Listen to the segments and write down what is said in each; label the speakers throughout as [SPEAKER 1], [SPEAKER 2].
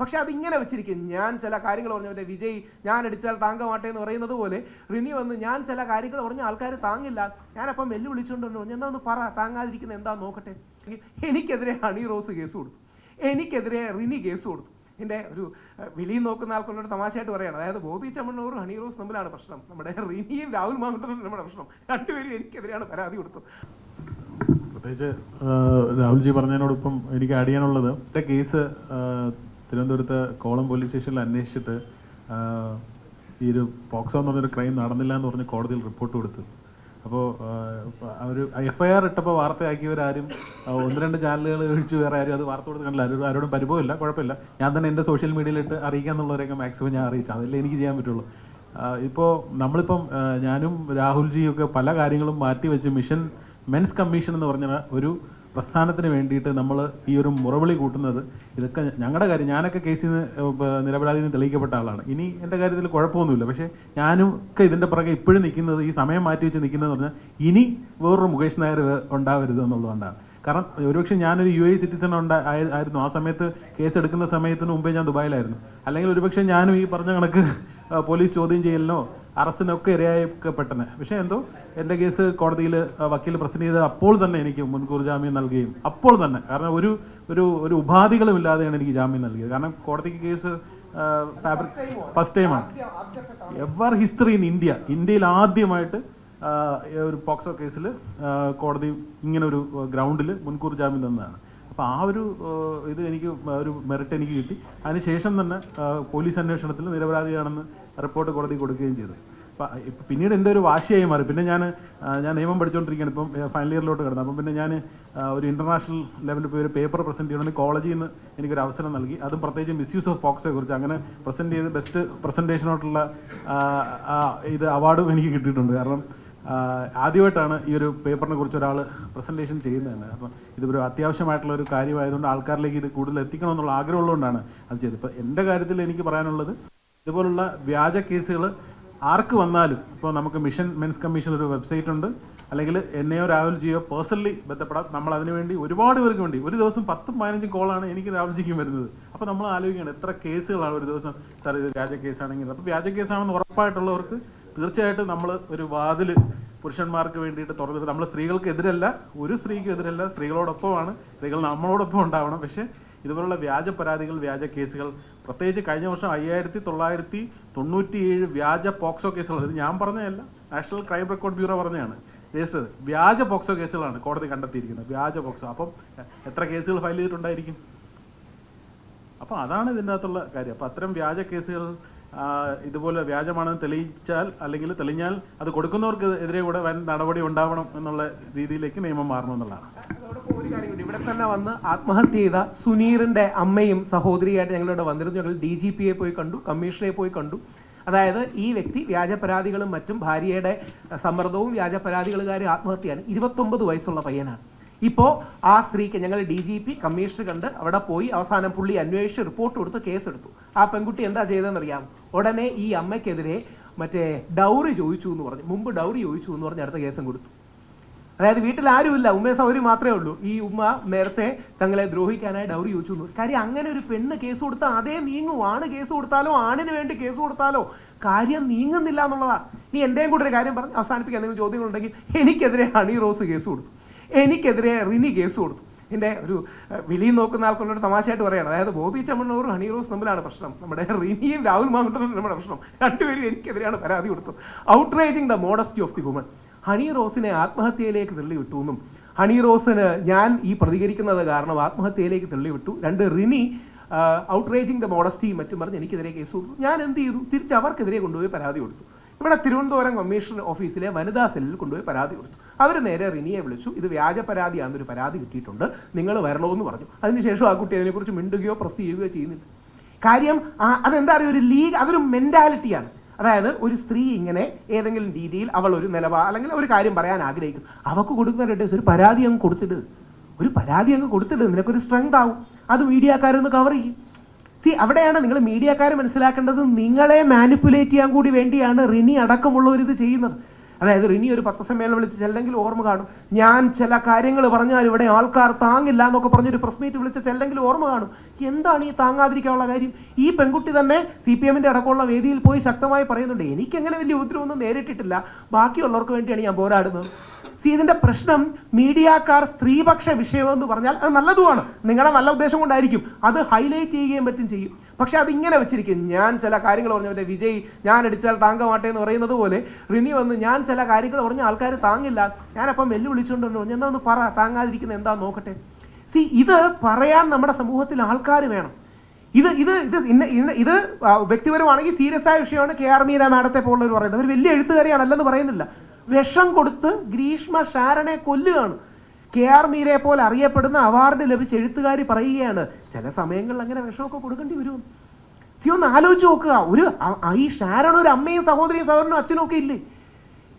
[SPEAKER 1] പക്ഷെ അതിങ്ങനെ വെച്ചിരിക്കും. ഞാൻ ചില കാര്യങ്ങൾ പറഞ്ഞു മറ്റേ വിജയ് ഞാൻ അടിച്ചാൽ താങ്ക മാട്ടെ എന്ന് പറയുന്നത് പോലെ റിനി വന്ന് ഞാൻ ചില കാര്യങ്ങൾ പറഞ്ഞ ആൾക്കാർ താങ്ങില്ല. ഞാനപ്പം വെല്ലു വിളിച്ചുകൊണ്ട് പറഞ്ഞു എന്താ ഒന്ന് പറ താങ്ങാതിരിക്കുന്ന എന്താ നോക്കട്ടെ? എനിക്കെതിരെ ഹണി റോസ് കേസ് കൊടുത്തു. എനിക്കെതിരെ റിനി കേസ് കൊടുത്തു. എന്റെ ഒരു വിളി നോക്കുന്ന ആൾക്കുള്ളൊരു തമാശയായിട്ട് പറയണം. അതായത് ബോബി ചമ്മണ്ണൂറും ഹണി റോസ് തമ്മിലാണ് പ്രശ്നം. നമ്മുടെ റിനിയും രാഹുൽ മാങ്കുട്ടനും നമ്മുടെ പ്രശ്നം. രണ്ടുപേരും എനിക്കെതിരെയാണ് പരാതി കൊടുത്തത്.
[SPEAKER 2] പ്രത്യേകിച്ച് രാഹുൽജി പറഞ്ഞതിനോടൊപ്പം എനിക്ക് ആഡ് ചെയ്യാനുള്ളത് കേസ് തിരുവനന്തപുരത്ത് കോളം പോലീസ് സ്റ്റേഷനിൽ അന്വേഷിച്ചിട്ട് ഈ ഒരു പോക്സോ എന്ന് പറഞ്ഞൊരു ക്രൈം നടന്നില്ല എന്ന് പറഞ്ഞ് കോടതിയിൽ റിപ്പോർട്ട് കൊടുത്തു. അപ്പോൾ ഒരു എഫ് ഐ ആർ ഇട്ടപ്പോൾ വാർത്തയാക്കിയവരാരും ഒന്ന് രണ്ട് ചാനലുകൾ ഒഴിച്ച് വേറെ ആരും അത് വാർത്ത കൊടുത്ത് കണ്ടില്ല. ആരും ആരോടും പരിഭവമില്ല കുഴപ്പമില്ല. ഞാൻ തന്നെ എന്റെ സോഷ്യൽ മീഡിയയിലിട്ട് അറിയിക്കാന്നുള്ളവരെയൊക്കെ മാക്സിമം ഞാൻ അറിയിച്ചു. അതല്ലേ എനിക്ക് ചെയ്യാൻ പറ്റുള്ളൂ. ഇപ്പോൾ നമ്മളിപ്പം ഞാനും രാഹുൽജിയും ഒക്കെ പല കാര്യങ്ങളും മാറ്റി വെച്ച് മിഷൻ മെൻസ് കമ്മീഷൻ എന്ന് പറഞ്ഞ ഒരു പ്രസ്ഥാനത്തിന് വേണ്ടിയിട്ട് നമ്മൾ ഈ ഒരു മുറവിളി കൂട്ടുന്നത് ഇതൊക്കെ ഞങ്ങളുടെ കാര്യം ഞാനൊക്കെ കേസിൽ നിന്ന് നിരപരാധി തെളിയിക്കപ്പെട്ട ആളാണ്. ഇനി എന്റെ കാര്യത്തിൽ കുഴപ്പമൊന്നുമില്ല. പക്ഷേ ഞാനും ഒക്കെ ഇതിന്റെ പുറകെ ഇപ്പോഴും നിൽക്കുന്നത് ഈ സമയം മാറ്റി വെച്ച് നിൽക്കുന്നതെന്ന് പറഞ്ഞാൽ ഇനി വേറൊരു മുകേഷ് നായർ ഉണ്ടാവരുത് എന്നുള്ളതുകൊണ്ടാണ്. കാരണം ഒരുപക്ഷെ ഞാനൊരു യു എ സിറ്റിസൺ ഉണ്ടാ ആയിരുന്നു. ആ സമയത്ത് കേസ് എടുക്കുന്ന സമയത്തിന് മുമ്പേ ഞാൻ ദുബായിലായിരുന്നു. അല്ലെങ്കിൽ ഒരുപക്ഷെ ഞാനും ഈ പറഞ്ഞ കണക്ക് പോലീസ് ചോദ്യം ചെയ്യലിനോ അറസ്റ്റിനൊക്കെ ഇരയായപ്പെട്ടനെ പക്ഷേ എന്തോ? എന്റെ കേസ് കോടതിയിൽ വക്കീൽ പ്രസന്റ് ചെയ്ത് അപ്പോൾ തന്നെ എനിക്ക് മുൻകൂർ ജാമ്യം നൽകുകയും അപ്പോൾ തന്നെ. കാരണം ഒരു ഒരു ഒരു ഉപാധികളും ഇല്ലാതെയാണ് എനിക്ക് ജാമ്യം നൽകിയത്. കാരണം കോടതിക്ക് കേസ് ഫസ്റ്റ് ടൈമാണ് എവർ ഹിസ്റ്ററി ഇൻ ഇന്ത്യ ഇന്ത്യയിൽ ആദ്യമായിട്ട് ഒരു പോക്സോ കേസിൽ കോടതി ഇങ്ങനെ ഒരു ഗ്രൗണ്ടിൽ മുൻകൂർ ജാമ്യം തന്നതാണ്. അപ്പോൾ ആ ഒരു ഇത് എനിക്ക് ഒരു മെറിറ്റ് എനിക്ക് കിട്ടി. അതിനുശേഷം തന്നെ പോലീസ് അന്വേഷണത്തിൽ നിരപരാധിയാണെന്ന് റിപ്പോർട്ട് കോടതി കൊടുക്കുകയും ചെയ്തു. പിന്നീട് എന്റെ ഒരു വാശിയായി മാറി. പിന്നെ ഞാൻ ഞാൻ നിയമം പഠിച്ചുകൊണ്ടിരിക്കുകയാണ് ഇപ്പം ഫൈനൽ ഇയറിലോട്ട് കിടന്നു. അപ്പം പിന്നെ ഞാൻ ഒരു ഇന്റർനാഷണൽ ലെവലിൽ പോയി ഒരു പേപ്പർ പ്രസന്റ് ചെയ്യണമെന്ന് കോളേജിൽ നിന്ന് എനിക്കൊരു അവസരം നൽകി. അതും പ്രത്യേകിച്ച് മിസ്യൂസ് ഓഫ് ഫോക്സെ കുറിച്ച്. അങ്ങനെ പ്രസന്റ് ചെയ്ത് ബെസ്റ്റ് പ്രസന്റേഷനോട്ടുള്ള ഇത് അവാർഡും എനിക്ക് കിട്ടിയിട്ടുണ്ട്. കാരണം ആദ്യമായിട്ടാണ് ഈ ഒരു പേപ്പറിനെ കുറിച്ച് ഒരാൾ പ്രസന്റേഷൻ ചെയ്യുന്നത് തന്നെ. അപ്പം ഇതൊരു അത്യാവശ്യമായിട്ടുള്ള ഒരു കാര്യമായതുകൊണ്ട് ആൾക്കാരിലേക്ക് ഇത് കൂടുതൽ എത്തിക്കണമെന്നുള്ള ആഗ്രഹമുള്ളതുകൊണ്ടാണ് അത് ചെയ്തത്. ഇപ്പം എന്റെ കാര്യത്തിൽ എനിക്ക് പറയാനുള്ളത് ഇതുപോലുള്ള വ്യാജ കേസുകൾ ആർക്ക് വന്നാലും ഇപ്പോൾ നമുക്ക് മിഷൻ മെൻസ് കമ്മീഷൻ ഒരു വെബ്സൈറ്റ് ഉണ്ട്. അല്ലെങ്കിൽ എന്നെയോ രാഹുൽ ജിയോ പേഴ്സണലി ബന്ധപ്പെടാം. നമ്മൾ അതിനുവേണ്ടി ഒരുപാട് പേർക്ക് വേണ്ടി ഒരു ദിവസം പത്തും പതിനഞ്ചും കോളാണ് എനിക്ക് രാഹുൽ ജിക്കും വരുന്നത്. അപ്പോൾ നമ്മൾ ആലോചിക്കുകയാണ് എത്ര കേസുകളാണ് ഒരു ദിവസം? സാർ ഇത് വ്യാജ കേസാണെങ്കിൽ. അപ്പോൾ വ്യാജ കേസാണെന്ന് ഉറപ്പായിട്ടുള്ളവർക്ക് തീർച്ചയായിട്ടും നമ്മൾ ഒരു വാതിൽ പുരുഷന്മാർക്ക് വേണ്ടിയിട്ട് തുറന്നിട്ട് നമ്മൾ സ്ത്രീകൾക്ക് എതിരല്ല ഒരു സ്ത്രീക്കും എതിരല്ല സ്ത്രീകളോടൊപ്പമാണ്. സ്ത്രീകൾ നമ്മളോടൊപ്പം ഉണ്ടാവണം. പക്ഷേ ഇതുപോലുള്ള വ്യാജ പരാതികൾ വ്യാജ കേസുകൾ. പ്രത്യേകിച്ച് കഴിഞ്ഞ വർഷം അയ്യായിരത്തി തൊള്ളായിരത്തി തൊണ്ണൂറ്റിയേഴ് വ്യാജ പോക്സോ കേസുകൾ. ഇത് ഞാൻ പറഞ്ഞതല്ല. നാഷണൽ ക്രൈം റെക്കോർഡ് ബ്യൂറോ പറഞ്ഞതാണ്. രജിസ്റ്റർ വ്യാജ പോക്സോ കേസുകളാണ് കോടതി കണ്ടെത്തിയിരിക്കുന്നത്. വ്യാജ പോക്സോ. അപ്പം എത്ര കേസുകൾ ഫയൽ ചെയ്തിട്ടുണ്ടായിരിക്കും? അപ്പോൾ അതാണ് ഇതിന്റെ അകത്തുള്ള കാര്യം. അപ്പോൾ അത്തരം വ്യാജ കേസുകൾ ഇതുപോലെ വ്യാജമാണെന്ന് തെളിയിച്ചാൽ അല്ലെങ്കിൽ തെളിഞ്ഞാൽ അത് കൊടുക്കുന്നവർക്ക് എതിരെ കൂടെ വൻ നടപടി ഉണ്ടാവണം എന്നുള്ള രീതിയിലേക്ക് നിയമം മാറണം എന്നുള്ളതാണ്.
[SPEAKER 1] അതോടൊപ്പം ഒരു കാര്യം കൂടി. ഇവിടെ തന്നെ വന്ന് ആത്മഹത്യ ചെയ്ത സുനീറിന്റെ അമ്മയും സഹോദരിയായിട്ട് ഞങ്ങളിവിടെ വന്നിരുന്നു. ഞങ്ങൾ ഡി ജി പിയെ പോയി കണ്ടു കമ്മീഷണറെ പോയി കണ്ടു. അതായത് ഈ വ്യക്തി വ്യാജ പരാതികളും മറ്റും ഭാര്യയുടെ സമ്മർദ്ദവും വ്യാജ പരാതികളുകാരും ആത്മഹത്യയാണ്. ഇരുപത്തൊമ്പത് വയസ്സുള്ള പയ്യനാണ്. ഇപ്പോൾ ആ സ്ത്രീക്ക് ഞങ്ങൾ ഡി ജി പി കമ്മീഷണർ കണ്ട് അവിടെ പോയി അവസാനം പുള്ളി അന്വേഷിച്ച് റിപ്പോർട്ട് കൊടുത്ത് കേസെടുത്തു. ആ പെൺകുട്ടി എന്താ ചെയ്തതെന്നറിയാം ഉടനെ ഈ അമ്മയ്ക്കെതിരെ മറ്റേ ഡൗറി ചോദിച്ചു എന്ന് പറഞ്ഞു. മുമ്പ് ഡൗറി ചോദിച്ചു എന്ന് പറഞ്ഞ് അടുത്ത കേസും കൊടുത്തു. അതായത് വീട്ടിൽ ആരുമില്ല ഉമ്മയെ സൗകര്യം മാത്രമേ ഉള്ളൂ. ഈ ഉമ്മ നേരത്തെ തങ്ങളെ ദ്രോഹിക്കാനായി ഡൗറി ചോദിച്ചു. കാര്യം അങ്ങനെ ഒരു പെണ്ണ് കേസ് കൊടുത്താൽ അതേ നീങ്ങും ആണ് കേസ് കൊടുത്താലോ? ആണിന് വേണ്ടി കേസ് കൊടുത്താലോ? കാര്യം നീങ്ങുന്നില്ല എന്നുള്ളതാണ്. നീ എന്റെയും കൂടെ ഒരു കാര്യം പറഞ്ഞ് അവസാനിപ്പിക്കാൻ എന്തെങ്കിലും ചോദ്യങ്ങളുണ്ടെങ്കിൽ എനിക്കെതിരെ ഹണി റോസ് കേസ് കൊടുത്തു. എനിക്കെതിരെ റിനി കേസ് കൊടുത്തു. എന്റെ ഒരു വിളിയിൽ നോക്കുന്ന ആൾക്കുള്ളൊരു തമാശയായിട്ട് പറയണം. അതായത് ബോബി ചമ്മണ്ണൂറും ഹണി റോസ് തമ്മിലാണ് പ്രശ്നം. നമ്മുടെ റിനിയും രാഹുൽ മാങ്കുട്ടനും നമ്മുടെ പ്രശ്നം. രണ്ടുപേരും എനിക്കെതിരെയാണ് പരാതി കൊടുത്തത്. Outraging the modesty of the woman Honey റോസിനെ ആത്മഹത്യയിലേക്ക് തള്ളിവിട്ടു എന്നും ഹണി റോസിന് ഞാൻ ഈ പ്രതികരിക്കുന്നത് കാരണം ആത്മഹത്യയിലേക്ക് തള്ളിവിട്ടു. രണ്ട് റിനി ഔട്ട്റേജിങ് ദ മോഡസ്റ്റി മറ്റും പറഞ്ഞ് എനിക്കെതിരെ കേസ് കൊടുത്തു. ഞാൻ എന്ത് ചെയ്തു? തിരിച്ച് അവർക്കെതിരെ കൊണ്ടുപോയി പരാതി കൊടുത്തു. ഇവിടെ തിരുവനന്തപുരം കമ്മീഷൻ ഓഫീസിലെ വനിതാ സെല്ലിൽ കൊണ്ടുപോയി പരാതി കൊടുത്തു. അവർ നേരെ റിനിയെ വിളിച്ചു. ഇത് വ്യാജ പരാതിയാണെന്നൊരു പരാതി കിട്ടിയിട്ടുണ്ട്. നിങ്ങൾ വരണമെന്ന് പറഞ്ഞു. അതിനുശേഷം ആ കുട്ടി അതിനെക്കുറിച്ച് മിണ്ടുകയോ പ്രസ് ചെയ്യുകയോ ചെയ്യുന്നില്ല. കാര്യം അതെന്താ പറയുക ഒരു ലീഗ് അതൊരു മെന്റാലിറ്റിയാണ് അതായത് ഒരു സ്ത്രീ ഇങ്ങനെ ഏതെങ്കിലും രീതിയിൽ അവൾ ഒരു നിലപാ അല്ലെങ്കിൽ ഒരു കാര്യം പറയാൻ ആഗ്രഹിക്കും. അവൾക്ക് കൊടുക്കുന്ന ഡേറ്റേഴ്സ് ഒരു പരാതി അങ്ങ് കൊടുത്തിട്ട് ഒരു പരാതി അങ്ങ് കൊടുത്തിട്ട് നിനക്കൊരു സ്ട്രെങ്ത് ആവും. അത് മീഡിയക്കാരൊന്ന് കവർ ചെയ്യും. സി അവിടെയാണ് നിങ്ങൾ മീഡിയക്കാർ മനസ്സിലാക്കേണ്ടത്. നിങ്ങളെ മാനിപ്പുലേറ്റ് ചെയ്യാൻ കൂടി വേണ്ടിയാണ് റിനി അടക്കമുള്ളവർ ഇത് ചെയ്യുന്നത്. അതായത് ഇനി ഒരു പത്രസമ്മേളനം വിളിച്ച് ചെല്ലെങ്കിൽ ഓർമ്മ കാണും. ഞാൻ ചില കാര്യങ്ങൾ പറഞ്ഞാൽ ഇവിടെ ആൾക്കാർ താങ്ങില്ല എന്നൊക്കെ പറഞ്ഞൊരു പ്രസ് മീറ്റ് വിളിച്ച് ചെല്ലെങ്കിൽ ഓർമ്മ കാണും. എന്താണ് ഈ താങ്ങാതിരിക്കാനുള്ള കാര്യം? ഈ പെൺകുട്ടി തന്നെ സി പി എമ്മിന്റെ അടക്കമുള്ള വേദിയിൽ പോയി ശക്തമായി പറയുന്നുണ്ട് എനിക്കങ്ങനെ വലിയ ഉപദ്രവമൊന്നും നേരിട്ടിട്ടില്ല. ബാക്കിയുള്ളവർക്ക് വേണ്ടിയാണ് ഞാൻ പോരാടുന്നത്. സി ഇതിന്റെ പ്രശ്നം മീഡിയക്കാർ സ്ത്രീപക്ഷ വിഷയമെന്ന് പറഞ്ഞാൽ അത് നല്ലതുമാണ്. നിങ്ങളുടെ നല്ല ഉദ്ദേശം കൊണ്ടായിരിക്കും. അത് ഹൈലൈറ്റ് ചെയ്യുകയും പറ്റും ചെയ്യും. പക്ഷെ അത് ഇങ്ങനെ വെച്ചിരിക്കും. ഞാൻ ചില കാര്യങ്ങൾ പറഞ്ഞു മറ്റേ വിജയ് ഞാൻ അടിച്ചാൽ താങ്ക മാട്ടെ എന്ന് പറയുന്നത് പോലെ റിനി വന്ന് ഞാൻ ചില കാര്യങ്ങൾ പറഞ്ഞ ആൾക്കാർ താങ്ങില്ല. ഞാനപ്പം വെല്ലുവിളിച്ചുകൊണ്ട് പറഞ്ഞു എന്താ ഒന്ന് പറ? താങ്ങാതിരിക്കുന്ന എന്താ നോക്കട്ടെ? സി ഇത് പറയാൻ നമ്മുടെ സമൂഹത്തിൽ ആൾക്കാർ വേണം. ഇത് ഇത് ഇത് ഇത് വ്യക്തിപരമാണെങ്കിൽ സീരിയസ് ആയ വിഷയമാണ് കെ ആർ മീര മാഡത്തെ പോലുള്ളവർ പറയുന്നത്. അവർ വലിയ എഴുത്തുകാരിയാണല്ലെന്ന് പറയുന്നില്ല. വിഷം കൊടുത്ത് ഗ്രീഷ്മ ഷാരനെ കൊല്ലുകയാണ്. കെ ആർ മീരയെ പോലെ അറിയപ്പെടുന്ന അവാർഡ് ലഭിച്ച എഴുത്തുകാരി പറയുകയാണ് ചില സമയങ്ങളിൽ അങ്ങനെ വിഷമൊക്കെ കൊടുക്കേണ്ടി വരും. സി ഒന്ന് ആലോചിച്ച് നോക്കുക ഒരു ഈ ഷാരൺ ഒരു അമ്മയും സഹോദരിയും സഹോദരനും അച്ഛനും ഒക്കെ ഇല്ലേ?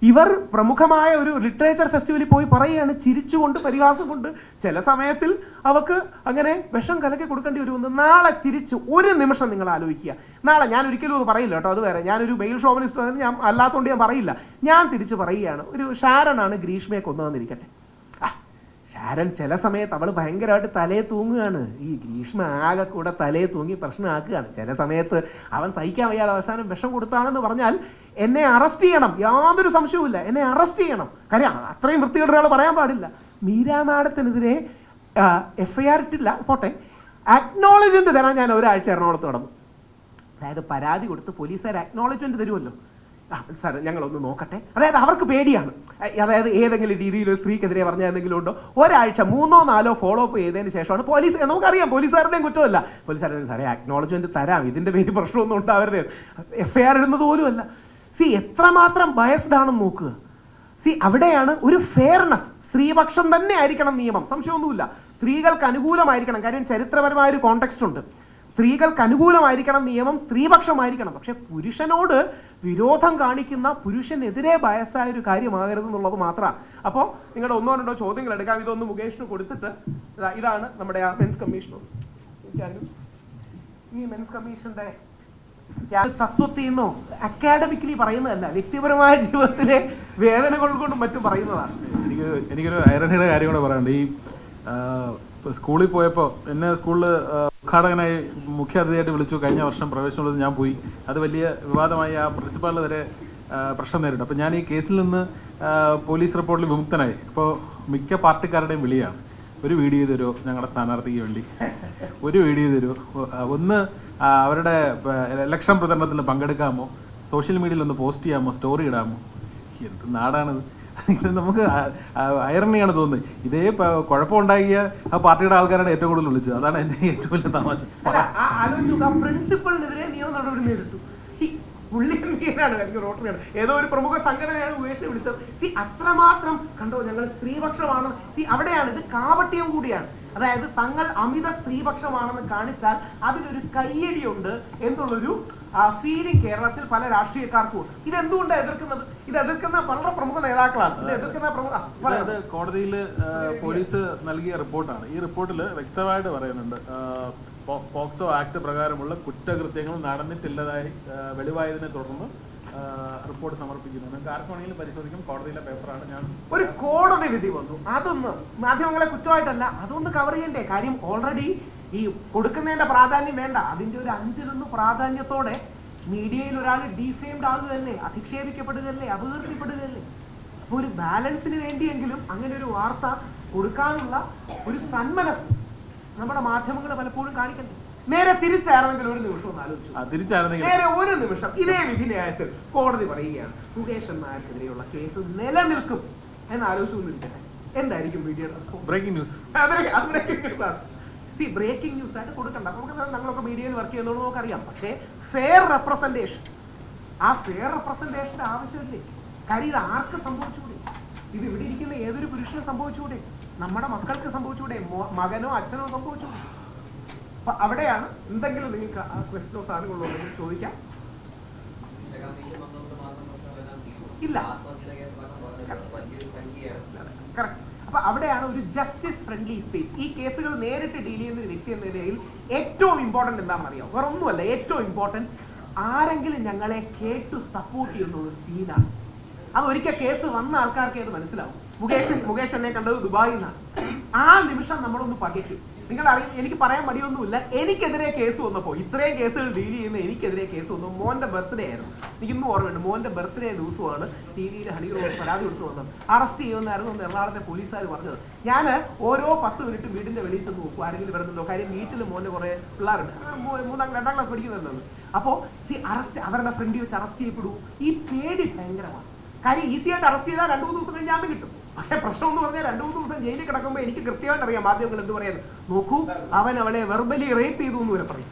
[SPEAKER 1] ഇവർ പ്രമുഖമായ ഒരു ലിറ്ററേച്ചർ ഫെസ്റ്റിവലിൽ പോയി പറയുകയാണ് ചിരിച്ചുകൊണ്ട് പരിഹാസം കൊണ്ട് ചില സമയത്തിൽ അവക്ക് അങ്ങനെ വിഷം കലക്കി കൊടുക്കേണ്ടി വരുമെന്ന് നാളെ തിരിച്ച് ഒരു നിമിഷം നിങ്ങൾ ആലോചിക്കുക. നാളെ ഞാൻ ഒരിക്കലും അത് പറയില്ല കേട്ടോ അത് വേറെ. ഞാനൊരു മെയിൽ ഷോമനിസ്റ്റ് ഞാൻ അല്ലാത്തതുകൊണ്ട് ഞാൻ പറയില്ല. ഞാൻ തിരിച്ച് പറയുകയാണ് ഒരു ഷാരനാണ് ഗ്രീഷ്മയെ കൊന്നുവന്നിരിക്കട്ടെ ആ, ഷാരൻ ചില സമയത്ത് അവൾ ഭയങ്കരമായിട്ട് തലയെ തൂങ്ങുകയാണ്. ഈ ഗ്രീഷ്മ ആകെ കൂടെ തലയെ തൂങ്ങി പ്രശ്നമാക്കുകയാണ്. ചില സമയത്ത് അവൻ സഹിക്കാൻ വയ്യാതെ അവസാനം വിഷം കൊടുത്താണെന്ന് പറഞ്ഞാൽ എന്നെ അറസ്റ്റ് ചെയ്യണം. യാതൊരു സംശയവുമില്ല. എന്നെ അറസ്റ്റ് ചെയ്യണം. കാര്യം അത്രയും വൃത്തികേടുകൾ പറയാൻ പാടില്ല. മീരാ മാഡത്തിനെതിരെ എഫ് ഐ ആർ ഇട്ടില്ല. പോട്ടെ. അക്നോളജ്മെന്റ് തരാൻ ഞാൻ ഒരാഴ്ച എറണാകുളത്ത് നടന്നു. അതായത് പരാതി കൊടുത്ത് പോലീസുകാർ അക്നോളജ്മെന്റ് തരുമല്ലോ. സാർ ഞങ്ങളൊന്ന് നോക്കട്ടെ. അതായത് അവർക്ക് പേടിയാണ്. അതായത് ഏതെങ്കിലും രീതിയിൽ ഒരു സ്ത്രീക്കെതിരെ പറഞ്ഞ എന്തെങ്കിലും ഉണ്ടോ? ഒരാഴ്ച മൂന്നോ നാലോ ഫോളോ അപ്പ് ചെയ്തതിന് ശേഷമാണ് പോലീസ് നമുക്കറിയാം പോലീസുകാരുടെയും കുറ്റമല്ല. പോലീസുകാരുടെ സാറേ അക്നോളജ്മെന്റ് തരാം. ഇതിന്റെ പേര് പ്രശ്നമൊന്നും ഉണ്ടാവരുത്. എഫ് ഐ ആർ ഇടുന്നത് പോലുമല്ല സി എത്രമാത്രം ബയസ്ഡ് ആണെന്ന് നോക്കുക സി അവിടെയാണ് ഒരു ഫെയർനെസ് സ്ത്രീപക്ഷം തന്നെ ആയിരിക്കണം നിയമം. സംശയമൊന്നുമില്ല. സ്ത്രീകൾക്ക് അനുകൂലമായിരിക്കണം. കാര്യം ചരിത്രപരമായ ഒരു കോണ്ടെക്സ്റ്റ് ഉണ്ട്. സ്ത്രീകൾക്ക് അനുകൂലമായിരിക്കണം നിയമം സ്ത്രീപക്ഷമായിരിക്കണം. പക്ഷെ പുരുഷനോട് വിരോധം കാണിക്കുന്ന പുരുഷനെതിരെ ബയസായ ഒരു കാര്യമാകരുത് എന്നുള്ളത് മാത്രമാണ് അപ്പോൾ നിങ്ങളുടെ ഒന്നോ രണ്ടോ ചോദ്യങ്ങൾ എടുക്കാം. ഇതൊന്ന് മുകേഷിന് കൊടുത്തിട്ട് ഇതാണ് നമ്മുടെ ആ മെൻസ് കമ്മീഷൻ ഈ മെൻസ് കമ്മീഷന്റെ തത്വത്തിൽ നിന്നോ അക്കാഡമിക്കലി പറയുന്നതല്ല വ്യക്തിപരമായ ജീവിതത്തിലെ വേദനകൾ കൊണ്ടും മറ്റും പറയുന്നതാണ്.
[SPEAKER 2] എനിക്ക് എനിക്കൊരു ഐറണിയുടെ കാര്യം കൂടെ പറയാനുണ്ട്. ഈ സ്കൂളിൽ പോയപ്പോൾ എന്നെ സ്കൂളിൽ ഉദ്ഘാടകനായി മുഖ്യാതിഥിയായിട്ട് വിളിച്ചു. കഴിഞ്ഞ വർഷം പ്രവേശനമുള്ളത് ഞാൻ പോയി. അത് വലിയ വിവാദമായി ആ പ്രിൻസിപ്പാളിന് വരെ പ്രശ്നം നേരിട്ടു. അപ്പോൾ ഞാൻ ഈ കേസിൽ നിന്ന് പോലീസ് റിപ്പോർട്ടിൽ വിമുക്തനായി. അപ്പോൾ മിക്ക പാർട്ടിക്കാരുടെയും വിളിയാണ്. ഒരു വീഡിയോ തരുമോ ഞങ്ങളുടെ സ്ഥാനാർത്ഥിക്ക് വേണ്ടി? ഒരു വീഡിയോ തരുമോ ഒന്ന് അവരുടെ ഇലക്ഷൻ പ്രചരണത്തിൽ പങ്കെടുക്കാമോ? സോഷ്യൽ മീഡിയയിൽ ഒന്ന് പോസ്റ്റ് ചെയ്യാമോ? സ്റ്റോറി ഇടാമോ? എന്ത് നാടാണിത്? നമുക്ക് അയർണിയാണ് തോന്നുന്നത്. ഇതേ കുഴപ്പമുണ്ടാക്കിയ ആ പാർട്ടിയുടെ ആൾക്കാരാണ് ഏറ്റവും കൂടുതൽ വിളിച്ചത്. അതാണ് എന്റെ ഏറ്റവും വലിയ തമാശ.
[SPEAKER 1] പ്രിൻസിപ്പളിനെതിരെ നിയമ നടപടി നേരിട്ടു റോട്ടറിയാണ് ഏതോ ഒരു പ്രമുഖ സംഘടനയാണ് ഉപേക്ഷിച്ച് വിളിച്ചത്. സി അത്രമാത്രം കണ്ടോ ഞങ്ങൾ സ്ത്രീപക്ഷമാണ്. സി അവിടെയാണ് ഇത് കാപട്യം കൂടിയാണ്. അതായത് തങ്ങൾ അമിത സ്ത്രീപക്ഷമാണെന്ന് കാണിച്ചാൽ അതിലൊരു കയ്യടിയുണ്ട് എന്നുള്ളൊരു ഫീലിംഗ് കേരളത്തിൽ പല രാഷ്ട്രീയക്കാർക്കും ഉണ്ട്. ഇതെന്തുകൊണ്ടാണ് എതിർക്കുന്നത്? ഇത് എതിർക്കുന്ന വളരെ പ്രമുഖ നേതാക്കളാണ്. ഇത് എതിർക്കുന്ന പ്രമുഖ ആ.
[SPEAKER 2] കോടതിയിൽ പോലീസ് നൽകിയ റിപ്പോർട്ടാണ്. ഈ റിപ്പോർട്ടിൽ വ്യക്തമായിട്ട് പറയുന്നുണ്ട് ആ, പോക്സോ ആക്ട് പ്രകാരമുള്ള കുറ്റകൃത്യങ്ങൾ നടന്നിട്ടില്ലതായി ആ, വെളിവായതിനെ തുടർന്ന് റിപ്പോർട്ട് സമർപ്പിക്കുന്നു നിങ്ങൾക്ക് ആർക്ക് വേണമെങ്കിലും പരിശോധിക്കും. കോടതിയിലെ പേപ്പറാണ് ഞാൻ
[SPEAKER 1] ഒരു കോടതി വിധി വന്നു. അതൊന്ന് മാധ്യമങ്ങളെ കുറ്റമായിട്ടല്ല അതൊന്ന് കവർ ചെയ്യണ്ടേ? കാര്യം ഓൾറെഡി ഈ കൊടുക്കുന്നതിന്റെ പ്രാധാന്യം വേണ്ട. അതിന്റെ ഒരു അഞ്ചിലൊന്ന് പ്രാധാന്യത്തോടെ മീഡിയയിൽ ഒരാൾ ഡീഫെയിംഡ് ആകുകയല്ലേ അധിക്ഷേപിക്കപ്പെടുകയല്ലേ അപകീർത്തിപ്പെടുകയല്ലേ? അപ്പൊ ഒരു ബാലൻസിന് വേണ്ടിയെങ്കിലും അങ്ങനെ ഒരു വാർത്ത കൊടുക്കാനുള്ള ഒരു സന്മനസ് നമ്മുടെ മാധ്യമങ്ങൾ പലപ്പോഴും കാണിക്കണ്ടേ? നേരെ തിരിച്ചായിരുന്നെങ്കിൽ ഒരു നിമിഷം ഒന്ന് ആലോചിച്ചു നേരെ ഒരു നിമിഷം ഇതേ വിധി ന്യായത്തിൽ കോടതി പറയുകയാണ് മുകേഷൻ നായർക്കെതിരെയുള്ള കേസ് നിലനിൽക്കും എന്ന് ആലോചിച്ചു എന്തായിരിക്കും മീഡിയ റെസ്പോൺസ്
[SPEAKER 2] ബ്രേക്കിംഗ് ന്യൂസ്
[SPEAKER 1] സി ബ്രേക്കിംഗ് ന്യൂസ് ആയിട്ട് കൊടുക്കണ്ട. നമുക്ക് നമ്മളൊക്കെ മീഡിയയിൽ വർക്ക് ചെയ്യുന്നതുകൊണ്ട് നമുക്കറിയാം. പക്ഷേ ഫെയർ റെപ്രസെന്റേഷൻ ആ ഫെയർ റെപ്രസെന്റേഷന്റെ ആവശ്യമില്ലേ? കാര്യം ഇത് ആർക്ക് സംഭവിച്ചുകൂടെ? ഇത് ഇവിടെ ഇരിക്കുന്ന ഏതൊരു പുരുഷനും സംഭവിച്ചുകൂടെ? നമ്മുടെ മക്കൾക്ക് സംഭവിച്ചുകൂടെ? മകനോ അച്ഛനോ സംഭവിച്ചുകൂടെ? അപ്പൊ അവിടെയാണ് എന്തെങ്കിലും നിങ്ങൾക്ക് ആ ക്വസ്റ്റനോ സാധനങ്ങളോ ചോദിക്കാം. ഇല്ല കറക്റ്റ് അപ്പൊ അവിടെയാണ് ഒരു ജസ്റ്റിസ് ഫ്രണ്ട്ലി സ്പേസ് ഈ കേസുകൾ നേരിട്ട് ഡീൽ ചെയ്യുന്ന ഒരു വ്യക്തി എന്ന നിലയിൽ ഏറ്റവും ഇമ്പോർട്ടന്റ് എന്താണെന്ന് അറിയാം വേറെ ഒന്നുമല്ല ഏറ്റവും ഇമ്പോർട്ടന്റ് ആരെങ്കിലും ഞങ്ങളെ കേട്ടു സപ്പോർട്ട് ചെയ്യുന്ന ഒരു ഫീലാണ് അത് ഒരിക്കൽ കേസ് വന്ന ആൾക്കാർക്ക് അത് മനസ്സിലാവും. മുകേഷ് മുകേഷ് എന്നെ കണ്ടത് ദുബായിൽ നിന്നാണ് ആ നിമിഷം നമ്മളൊന്ന് പകയ്ക്കും. നിങ്ങൾ അറിയും എനിക്ക് പറയാൻ മടിയൊന്നുമില്ല. എനിക്കെതിരെ കേസ് വന്നപ്പോൾ ഇത്രയും കേസുകൾ ഡീൽ ചെയ്യുന്ന എനിക്കെതിരെ കേസ് വന്നു. മോന്റെ ബർത്ത്ഡേ ആയിരുന്നു. എനിക്ക് ഇന്നും ഓർമ്മയുണ്ട്. മോന്റെ ബർത്ത്ഡേ ദിവസമാണ് ടി വിയിൽ ഹണി പരാതി കൊടുത്തു വന്നത്. അറസ്റ്റ് ചെയ്യുമെന്നായിരുന്നു എന്ന് എറണാകുളത്തെ പോലീസുകാർ പറഞ്ഞത്. ഞാൻ ഓരോ പത്ത് മിനിറ്റ് വീടിന്റെ വെളിയിൽ ചെന്ന് നോക്കും. ആരെങ്കിലും വരുന്നുണ്ടോ കാര്യം വീട്ടിൽ മോന്റെ കുറെ പിള്ളേരുണ്ട്. മൂന്നാം രണ്ടാം ക്ലാസ് പഠിക്കുന്നുണ്ടെന്ന് അപ്പോ അറസ്റ്റ് അവരുടെ ഫ്രണ്ട് വെച്ച് അറസ്റ്റ് ചെയ്യപ്പെടൂ. ഈ പേടി ഭയങ്കരമാണ്. കാര്യം ഈസിയായിട്ട് അറസ്റ്റ് ചെയ്താൽ രണ്ടു മൂന്ന് ദിവസം കഴിഞ്ഞ് ജാമ്യം കിട്ടും. പക്ഷെ പ്രശ്നം എന്ന് പറഞ്ഞാൽ രണ്ടു മൂന്ന് ദിവസം ജയിലിൽ കിടക്കുമ്പോൾ എനിക്ക് കൃത്യമായിട്ട് അറിയാം മാധ്യമങ്ങൾ എന്ത് പറയുന്നത് നോക്കൂ അവൻ അവളെ വെർബലി റേപ്പ് ചെയ്തു എന്ന് വരെ പറയും.